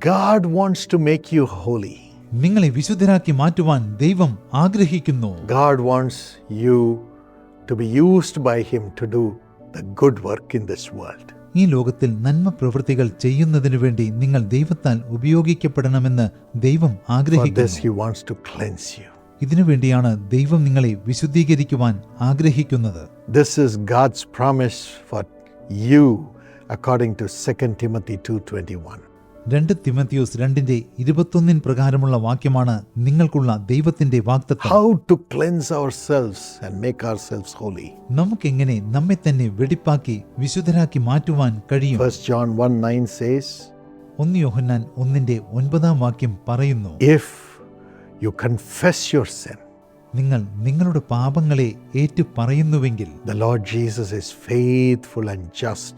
God wants to make you holy. നിങ്ങളെ വിശുദ്ധരാക്കി മാറ്റുവാൻ ദൈവം ആഗ്രഹിക്കുന്നു God wants you to be used by Him to do the good work in this world. ഈ ലോകത്തിൽ നന്മ പ്രവൃത്തികൾ ചെയ്യുന്നതിനു വേണ്ടി നിങ്ങൾ ദൈവത്താൽ ഉപയോഗിക്കപ്പെടണമെന്ന് ദൈവം For this, ആഗ്രഹിക്കുന്നു He wants to cleanse you. ഇതിനു വേണ്ടിയാണ് ദൈവം നിങ്ങളെ വിശുദ്ധീകരിക്കുവാൻ ആഗ്രഹിക്കുന്നത് This is God's promise for you according to 2 Timothy 2:21. രണ്ട് തിമത്തിയോസ് രണ്ടിന്റെ ഇരുപത്തൊന്നിൻ പ്രകാരമുള്ള വാക്യമാണ് നിങ്ങൾക്കുള്ള ദൈവത്തിന്റെ വാക്തത്വം How to cleanse ourselves and make ourselves holy. നമുക്കെങ്ങനെ നമ്മെ തന്നെ വെടിപ്പാക്കി വിശുദ്ധരാക്കി മാറ്റുവാൻ കഴിയും? 1 John 1 9 says, ഒന്ന് യോഹന്നാൻ ഒന്നിന്റെ ഒൻപതാം വാക്യം പറയുന്നു. If you confess your sin, നിങ്ങൾ നിങ്ങളുടെ പാപങ്ങളെ ഏറ്റു പറയുന്നുവെങ്കിൽ the Lord Jesus is faithful and just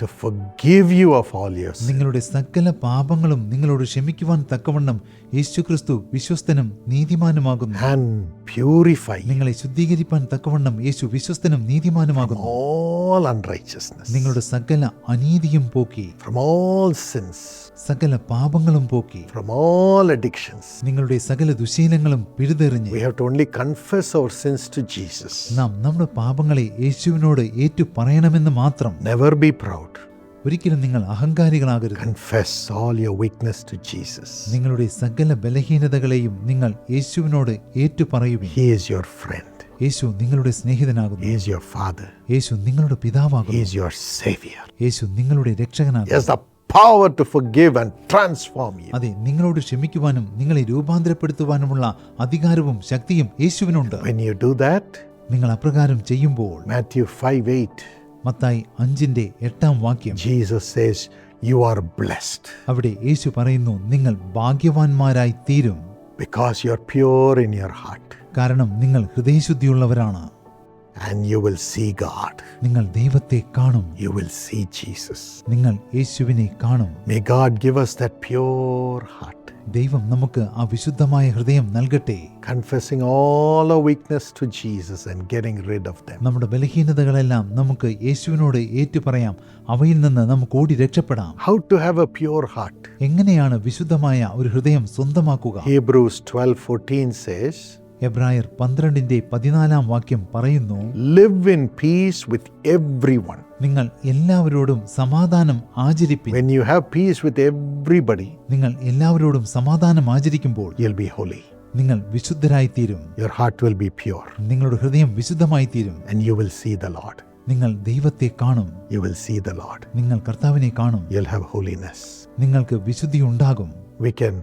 to forgive you of all your നിങ്ങളുടെ സകല പാപങ്ങളും നിങ്ങളോട് ക്ഷമിക്കുവാൻ തക്കവണ്ണം യേശുക്രിസ്തു വിശ്വസ്തനും നീതിമാനുമാകുന്നു. And purify നിങ്ങളെ ശുദ്ധീകരിപ്പാൻ തക്കവണ്ണം യേശു വിശ്വസ്തനും നീതിമാനുമാകുന്നു. All unrighteousness, നിങ്ങളുടെ സകല അനീതിയും പോക്കി from all sins, സകല പാപങ്ങളും പോക്കി from all addictions. നിങ്ങളുടെ സകല ദുശീലങ്ങളും പിഴുതെറിഞ്ഞ് We have to only confess our sins to Jesus. നാം നമ്മുടെ പാപങ്ങളെ യേശുവിനോട് ഏറ്റു പറയണമെന്ന് മാത്രം Never be proud. ഒരിക്കലും നിങ്ങൾ അഹങ്കാരികളാകരുത് Confess all your weakness to Jesus. നിങ്ങളുടെ സകല ബലഹീനതകളെയും നിങ്ങൾ യേശുവിനോട് ഏറ്റു പറയുവിൻ He is your friend. യേശു നിങ്ങളുടെ സ്നേഹിതനാകുന്നു. Is your father. യേശു നിങ്ങളുടെ പിതാവാകുന്നു. ഈസ് യുവർ സേവിയർ യേശു നിങ്ങളുടെ രക്ഷകനാകുന്നു. Power to forgive and transform you അതെ നിങ്ങളോട് ക്ഷമിക്കുവാനും നിങ്ങളെ രൂപാന്തരപ്പെടുത്തുവാനുമുള്ള അധികാരവും ശക്തിയും യേശുവിനുണ്ട്. When you do that, നിങ്ങൾ അപ്രകാരം ചെയ്യുമ്പോൾ Matthew 5 8, മത്തായി അഞ്ചിന്റെ എട്ടാം വാക്യം. Jesus says you are blessed അവിടെ യേശു പറയുന്നു നിങ്ങൾ ഭാഗ്യവാന്മാരായി തീരും. Because you are pure in your heart. കാരണം നിങ്ങൾ ഹൃദയശുദ്ധിയുള്ളവരാണ് and you will see God. നിങ്ങൾ ദൈവത്തെ കാണും You will see Jesus. നിങ്ങൾ യേശുവിനെ കാണും May God give us that pure heart, ദൈവം നമുക്ക് ആ വിശുദ്ധമായ ഹൃദയം നൽകട്ടെ confessing all our weakness to Jesus and getting rid of them. നമ്മുടെ ബലഹീനതകളെല്ലാം നമുക്ക് യേശുവിനോട് ഏറ്റുപറയാം അവയിൽ നിന്ന് നമുക്ക് ഓടി രക്ഷപ്പെടാം How to have a pure heart? എങ്ങനെയാണ് വിശുദ്ധമായ ഒരു ഹൃദയം സ്വന്തമാക്കുക Hebrews 12:14 says, എബ്രായർ പന്ത്രണ്ടിന്റെ പതിനാലാം വാക്യം പറയുന്നു Live in peace with everyone. നിങ്ങൾ എല്ലാവരോടും സമാധാനം ആചരിപ്പിൻ When you have peace with everybody, നിങ്ങൾ എല്ലാവരോടും സമാധാനം ആചരിക്കുമ്പോൾ you'll be holy. നിങ്ങൾ വിശുദ്ധരായി തീരും Your heart will be pure നിങ്ങളുടെ ഹൃദയം വിശുദ്ധമായി തീരും and you will see the Lord. നിങ്ങൾ ദൈവത്തെ കാണും You will see the Lord. നിങ്ങൾ കർത്താവിനെ കാണും You'll have holiness. നിങ്ങൾക്ക് വിശുദ്ധി ഉണ്ടാകും We can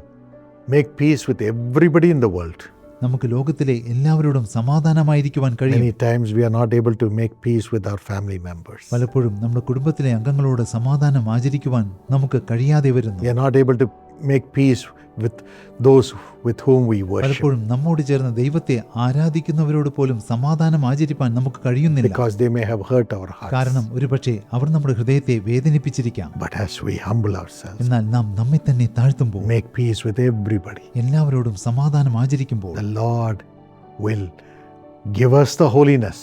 make peace with everybody in the world. നമുക്ക് ലോകത്തിലെ എല്ലാവരോടും സമാധാനമായിരിക്കുവാൻ കഴിയും Many times we are not able to make peace with our family members. പലപ്പോഴും നമ്മുടെ കുടുംബത്തിലെ അംഗങ്ങളോട് സമാധാനം ആചരിക്കുവാൻ നമുക്ക് കഴിയാതെ വരുന്നു We are not able to make peace with those with whom we worship പലപ്പോഴും നമ്മോട് ചേർന്ന് ദൈവത്തെ ആരാധിക്കുന്നവരോട് പോലും സമാധാനം ആചരിപ്പാൻ നമുക്ക് കഴിയുന്നില്ല because they may have hurt our hearts. കാരണം ഒരുപക്ഷെ അവർ നമ്മുടെ ഹൃദയത്തെ വേദനിപ്പിച്ചിരിക്കാം But as we humble ourselves, എന്നാൽ നാം നമ്മെ തന്നെ താഴ്ത്തുമ്പോൾ make peace with everybody, എല്ലാവരോടും സമാധാനം ആചരിക്കുമ്പോൾ the Lord will give us the holiness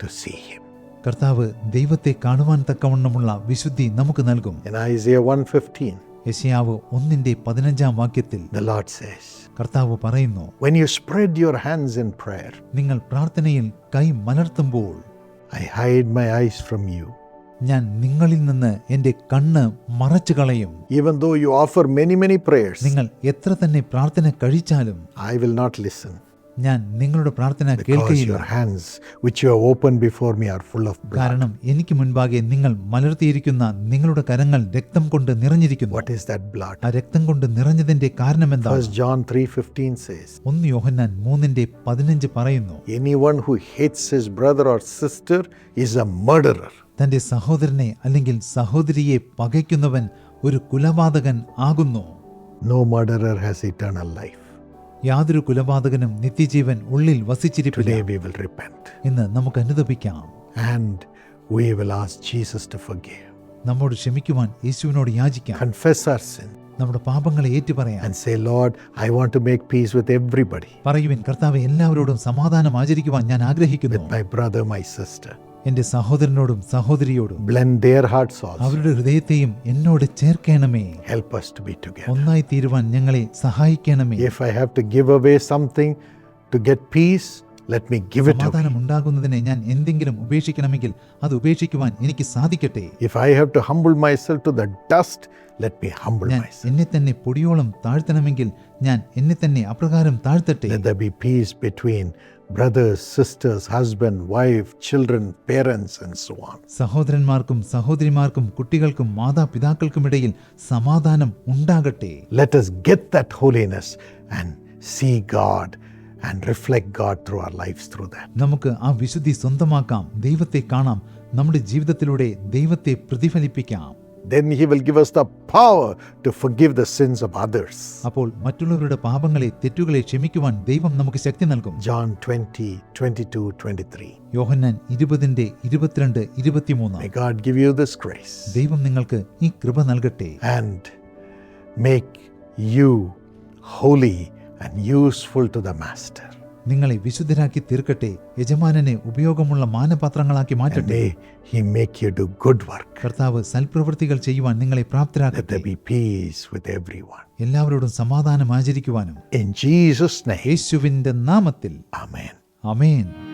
to see Him. കർത്താവ് ദൈവത്തെ കാണുവാൻ തക്കവണ്ണമുള്ള വിശുദ്ധി നമുക്ക് നൽകും In Isaiah 115, യശയാവ് ഒന്നിന്റെ പതിനഞ്ചാം വാക്യത്തിൽ the Lord says, കർത്താവ് പറയുന്നു When you spread your hands in prayer, നിങ്ങൾ പ്രാർത്ഥനയിൽ കൈ മലർത്തുമ്പോൾ I hide my eyes from you. ഞാൻ നിങ്ങളിൽ നിന്ന് എന്റെ കണ്ണ് മറച്ചു കളയും Even though you offer many, many prayers, നിങ്ങൾ എത്ര തന്നെ പ്രാർത്ഥന കഴിച്ചാലും I will not listen ഞാൻ നിങ്ങളുടെ പ്രാർത്ഥന കേൾക്കുകയില്ല. കാരണം എനിക്ക് മുൻപാകെ നിങ്ങൾ മലർത്തിയിരിക്കുന്ന നിങ്ങളുടെ കരങ്ങൾ രക്തം കൊണ്ട് നിറഞ്ഞിരിക്കുന്നു? ആ രക്തം കൊണ്ട് നിറഞ്ഞതിന്റെ കാരണം എന്താണ് John 3:15 says, ഒന്ന് യോഹന്നാൻ മൂന്നിന്റെ പതിനഞ്ച് പറയുന്നു Anyone who hates his brother or sister is a murderer. തന്റെ സഹോദരനെ അല്ലെങ്കിൽ സഹോദരിയെ പകയ്ക്കുന്നവൻ ഒരു കുലപാതകൻ ആകുന്നു No murderer has eternal life. യാതൊരു കുലപാതകനും നിത്യജീവൻ ഉള്ളിൽ വസിച്ചിരിക്കില്ല എന്ന് നമുക്ക് അനുദപിക്കാം നമ്മോട് ക്ഷമിക്കുവാൻ യേശുവിനോട് യാചിക്കാം. നമ്മുടെ പാപങ്ങളെ ഏറ്റുപറയാൻ കർത്താവ് എല്ലാവരോടും സമാധാനം ആചരിക്കുവാൻ ഞാൻ ആഗ്രഹിക്കുന്നു. എന്റെ സഹോദരനോടും സഹോദരിയോടും Blend their hearts also. അവരുടെ ഹൃദയത്തെയും എന്നോട് ചേർക്കണമേ Help us to be together. ഒന്നായി തീരുവാൻ ഞങ്ങളെ സഹായിക്കണമേ If I have to give away something to get peace, let me give it away. സമാധാനം ഉണ്ടാകുന്നതിനെ ഞാൻ എന്തെങ്കിലും ഉപേക്ഷിക്കണമെങ്കിൽ അത് ഉപേക്ഷിക്കുവാൻ എനിക്ക് സാധിക്കട്ടെ If I have to humble myself to the dust, let me humble ഞാൻ myself. എന്നെ തന്നെ പൊടിയോളം താഴ്ത്തണമെങ്കിൽ ഞാൻ എന്നെ തന്നെ അപ്രകാരം താഴ്ത്തട്ടെ Let there be peace between brothers, sisters, husband, wife, children, parents, and so on. സഹോദരന്മാർക്കും സഹോദരിമാർക്കും കുട്ടികൾക്കും മാതാപിതാക്കൾക്കുമിടയിൽ സമാധാനം ഉണ്ടാകട്ടെ Let us get that holiness and see God and reflect God through our lives through that. നമുക്ക് ആ വിശുദ്ധി സ്വന്തമാക്കാം ദൈവത്തെ കാണാം നമ്മുടെ ജീവിതത്തിലൂടെ ദൈവത്തെ പ്രതിഫലിപ്പിക്കാം Then He will give us the power to forgive the sins of others. അപ്പോൾ മറ്റുള്ളവരുടെ പാപങ്ങളെ തെറ്റുകളെ ക്ഷമിക്കുവാൻ ദൈവം നമുക്ക് ശക്തി നൽകും John 20, 22, 23. യോഹന്നാൻ ഇരുപതിന്റെ ഇരുപത്തിരണ്ട് ഇരുപത്തിമൂന്ന് May God give you this grace ദൈവം നിങ്ങൾക്ക് ഈ കൃപ നൽകട്ടെ and make you holy and useful to the Master. നിങ്ങളെ വിശുദ്ധരാക്കി തീർക്കട്ടെ. യജമാനനെ ഉപയോഗമുള്ള മാനപാത്രങ്ങളാക്കി മാറ്റട്ടെ. He make you do good work കർത്താവ് സൽപ്രവൃത്തികൾ ചെയ്യുവാൻ നിങ്ങളെ പ്രാപ്തരാക്കട്ടെ. Be peace with everyone. എല്ലാവരോടും സമാധാനം ആചരിക്കുവാനും. ഇൻ ജീസസ് യേശുവിന്റെ നാമത്തിൽ. ആമേൻ. അമേൻ